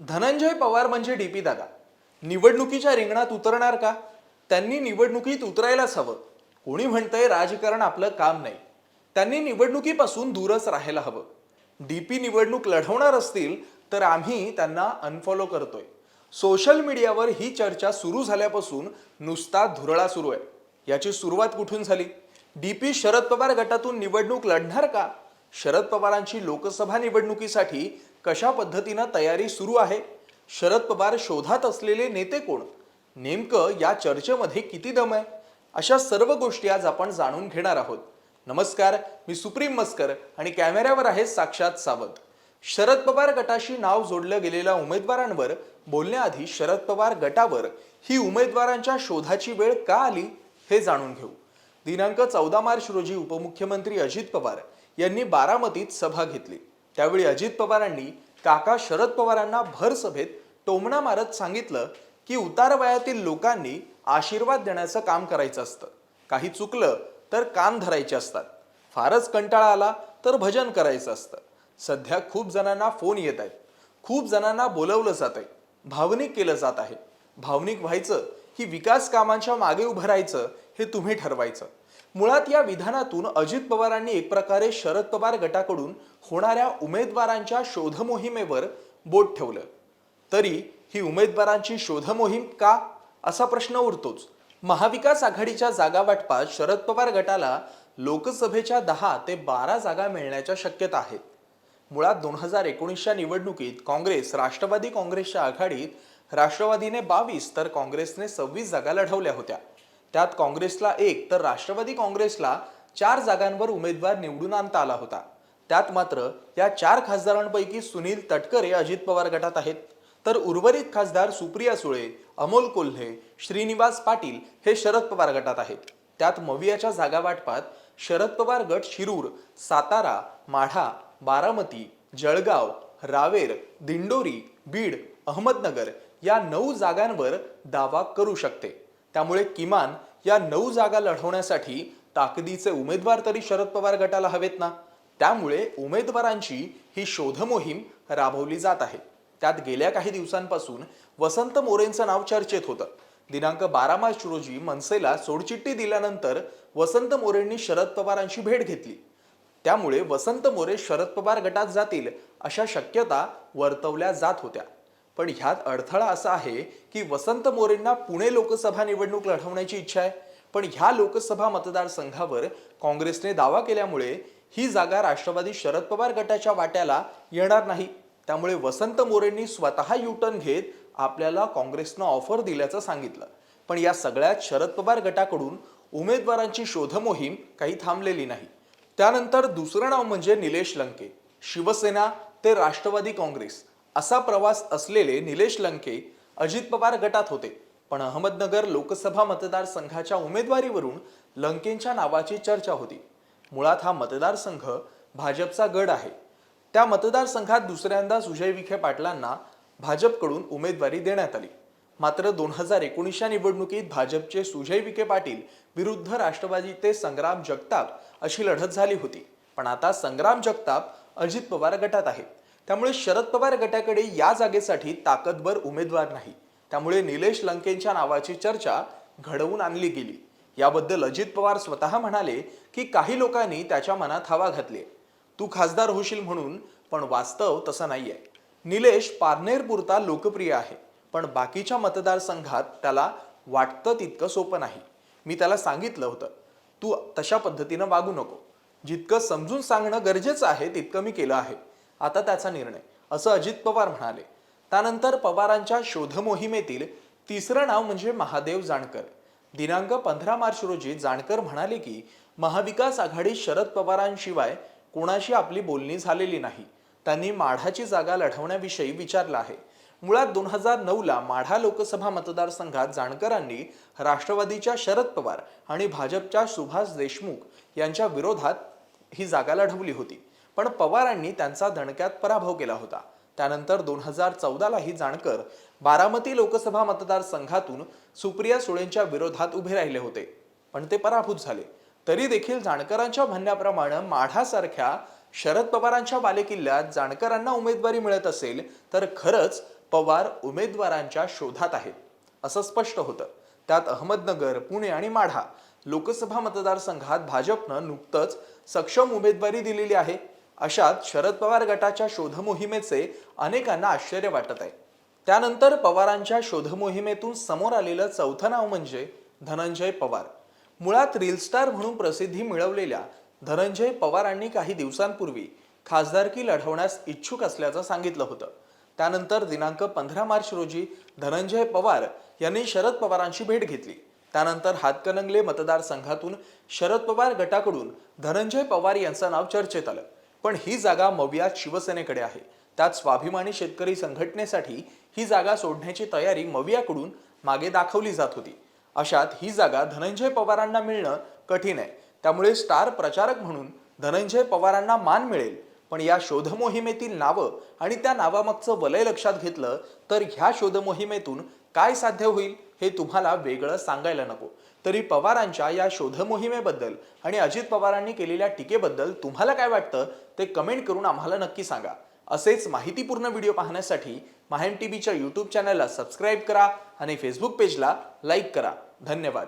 धनंजय पवार म्हणजे D P दादा. निवडणुकीच्या रिंगणात उतरणार का? त्यांनी निवडणुकीत उतरायलाच हवं. कोणी म्हणतंय राजकारण आपलं काम नाही. त्यांनी निवडणुकीपासून दूरच राहायला हवं. डी पी निवडणूक लढवणार असतील तर आम्ही त्यांना अनफॉलो करतोय. सोशल मीडियावर ही चर्चा सुरू झाल्यापासून नुसता धुरळा सुरू आहे. याची सुरुवात कुठून झाली? डी पी शरद पवार गटातून निवडणूक लढणार का? शरद पवारांची लोकसभा निवडणुकीसाठी कशा पद्धतीनं तयारी सुरू आहे? शरद पवार शोधात असलेले नेते कोण? नेमकं या चर्चेमध्ये किती दम आहे? अशा सर्व गोष्टी आज आपण जाणून घेणार आहोत. नमस्कार मी सुप्रीम मस्कर आणि कॅमेऱ्यावर आहे साक्षात सावंत. शरद पवार गटाशी नाव जोडलं गेलेल्या उमेदवारांवर बोलण्याआधी शरद पवार गटावर ही उमेदवारांच्या शोधाची वेळ का आली हे जाणून घेऊ. दिनांक चौदा मार्च रोजी उपमुख्यमंत्री अजित पवार यांनी बारामतीत सभा घेतली. त्यावेळी अजित पवारांनी काका शरद पवारांना भर सभेत टोमणा मारत सांगितलं की उतारवयातील लोकांनी आशीर्वाद देण्याचं काम करायचं असतं. काही चुकलं तर कान धरायचे असतात. फारच कंटाळा आला तर भजन करायचं असतं. सध्या खूप जणांना फोन येत आहेत. खूप जणांना बोलवलं जात आहे. भावनिक केलं जात आहे. भावनिक व्हायचं की विकास कामांच्या मागे उभं राहायचं हे तुम्ही ठरवायचं. मुळात या विधानातून अजित पवारांनी एक प्रकारे शरद पवार गटाकडून होणाऱ्या उमेदवारांच्या शोधमोहिमेवर बोट ठेवलं. तरी ही उमेदवारांची शोधमोहीम का? असा प्रश्न उरतोच. महाविकास आघाडीच्या जागा वाटपात शरद पवार गटाला लोकसभेच्या दहा ते बारा जागा मिळण्याच्या शक्यता आहेत. मुळात दोन हजार एकोणीसच्या निवडणुकीत काँग्रेस राष्ट्रवादी काँग्रेसच्या आघाडीत राष्ट्रवादीने बावीस तर काँग्रेसने सव्वीस जागा लढवल्या होत्या. त्यात काँग्रेसला एक तर राष्ट्रवादी काँग्रेसला चार जागांवर उमेदवार निवडून आणता आला होता. त्यात मात्र या चार खासदारांपैकी सुनील तटकरे अजित पवार गटात आहेत. तर उर्वरित खासदार सुप्रिया सुळे अमोल कोल्हे श्रीनिवास पाटील हे शरद पवार गटात आहेत. त्यात मवियाच्या जागा वाटपात शरद पवार गट शिरूर सातारा माढा बारामती जळगाव रावेर दिंडोरी बीड अहमदनगर या नऊ जागांवर दावा करू शकते. त्यामुळे किमान या नऊ जागा लढवण्यासाठी ताकदीचे उमेदवार तरी शरद पवार गटाला हवेत ना? त्यामुळे उमेदवारांची ही शोधमोहीम राबवली जात आहे. त्यात गेल्या काही दिवसांपासून वसंत मोरेंचं नाव चर्चेत होतं. दिनांक बारा मार्च रोजी मनसेला सोडचिठ्ठी दिल्यानंतर वसंत मोरेंनी शरद पवारांची भेट घेतली. त्यामुळे वसंत मोरे शरद पवार गटात जातील अशा शक्यता वर्तवल्या जात होत्या. पण ह्यात अडथळा असा आहे की वसंत मोरेंना पुणे लोकसभा निवडणूक लढवण्याची इच्छा आहे. पण ह्या लोकसभा मतदारसंघावर काँग्रेसने दावा केल्यामुळे ही जागा राष्ट्रवादी शरद पवार गटाच्या वाट्याला येणार नाही. त्यामुळे वसंत मोरेंनी स्वतः युटर्न घेत आपल्याला काँग्रेसनं ऑफर दिल्याचं सांगितलं. पण या सगळ्यात शरद पवार गटाकडून उमेदवारांची शोध मोहीम काही थांबलेली नाही. त्यानंतर दुसरं नाव म्हणजे निलेश लंके. शिवसेना ते राष्ट्रवादी काँग्रेस. असा प्रवास असलेले निलेश लंके अजित पवार गटात होते. पण अहमदनगर लोकसभा मतदारसंघाच्या उमेदवारीवरून लंकेंच्या नावाची चर्चा होती. मुळात हा मतदारसंघ भाजपचा गड आहे. त्या मतदारसंघात दुसऱ्यांदा सुजय विखे पाटलांना भाजपकडून उमेदवारी देण्यात आली. मात्र दोन हजार एकोणीसच्या निवडणुकीत भाजपचे सुजय विखे पाटील विरुद्ध राष्ट्रवादीचे संग्राम जगताप अशी लढत झाली होती. पण आता संग्राम जगताप अजित पवार गटात आहेत त्यामुळे शरद पवार गटाकडे या जागेसाठी ताकदवर उमेदवार नाही. त्यामुळे निलेश लंकेंच्या नावाची चर्चा घडवून आणली गेली. याबद्दल अजित पवार स्वतः म्हणाले की काही लोकांनी त्याच्या मनात हवा घातली. तू खासदार होशील म्हणून पण वास्तव तसं नाहीये. निलेश पारनेरपुरता लोकप्रिय आहे पण बाकीच्या मतदारसंघात त्याला वाटतं तितकं सोपं नाही. मी त्याला सांगितलं होतं तू तशा पद्धतीनं वागू नको. जितकं समजून सांगणं गरजेचं आहे तितकं मी केलं आहे. आता त्याचा निर्णय असं अजित पवार म्हणाले. त्यानंतर पवारांच्या शोध मोहिमेतील तिसरं नाव म्हणजे महादेव जानकर. दिनांक पंधरा मार्च रोजी जानकर म्हणाले की महाविकास आघाडी शरद पवारांशिवाय कोणाशी आपली बोलणी झालेली नाही. त्यांनी माढाची जागा लढवण्याविषयी विचारलं आहे. मुळात दोन हजार नऊला माढा लोकसभा मतदारसंघात जानकरांनी राष्ट्रवादीच्या शरद पवार आणि भाजपच्या सुभाष देशमुख यांच्या विरोधात ही जागा लढवली होती. पण पवारांनी त्यांचा धणक्यात पराभव केला होता. त्यानंतर दोन हजार चौदालाही जाणकर बारामती लोकसभा मतदारसंघातून सुप्रिया सुळेंच्या विरोधात उभे राहिले होते. पण ते पराभूत झाले. तरी देखील जाणकरांच्या म्हणण्याप्रमाणे माढासारख्या शरद पवारांच्या बालेकिल्ल्यात जाणकरांना उमेदवारी मिळत असेल तर खरंच पवार उमेदवारांच्या शोधात आहेत असं स्पष्ट होतं. त्यात अहमदनगर पुणे आणि माढा लोकसभा मतदारसंघात भाजपनं नुकतंच सक्षम उमेदवारी दिलेली आहे. अशात शरद पवार गटाच्या शोधमोहिमेचे अनेकांना आश्चर्य वाटत आहे. त्यानंतर पवारांच्या शोधमोहिमेतून समोर आलेलं चौथं नाव म्हणजे धनंजय पवार. मुळात रील स्टार म्हणून प्रसिद्धी मिळवलेल्या धनंजय पवारांनी काही दिवसांपूर्वी खासदारकी लढवण्यास इच्छुक असल्याचं सांगितलं होतं. त्यानंतर दिनांक पंधरा मार्च रोजी धनंजय पवार यांनी शरद पवारांची भेट घेतली. त्यानंतर हातकणंगले मतदारसंघातून शरद पवार गटाकडून धनंजय पवार यांचं नाव चर्चेत आलं. पण ही जागा मवियात शिवसेनेकडे आहे. त्यात स्वाभिमानी शेतकरी संघटनेसाठी ही जागा सोडण्याची तयारी मवियाकडून मागे दाखवली जात होती. अशात ही जागा धनंजय पवारांना मिळणं कठीण आहे. त्यामुळे स्टार प्रचारक म्हणून धनंजय पवारांना मान मिळेल. पण या शोधमोहिमेतील नावं आणि त्या नावामागचं वलय लक्षात घेतलं तर ह्या शोधमोहिमेतून काय साध्य होईल हे तुम्हाला वेगळं सांगायला नको. तरी पवारांच्या या शोधमोहिमेबद्दल आणि अजित पवारांनी केलेल्या टीकेबद्दल तुम्हाला काय वाटतं ते कमेंट करून आम्हाला नक्की सांगा. असेच माहितीपूर्ण व्हिडिओ पाहण्यासाठी माहेम टीव्हीच्या यूट्यूब चॅनलला सबस्क्राईब करा आणि फेसबुक पेजला लाईक करा. धन्यवाद.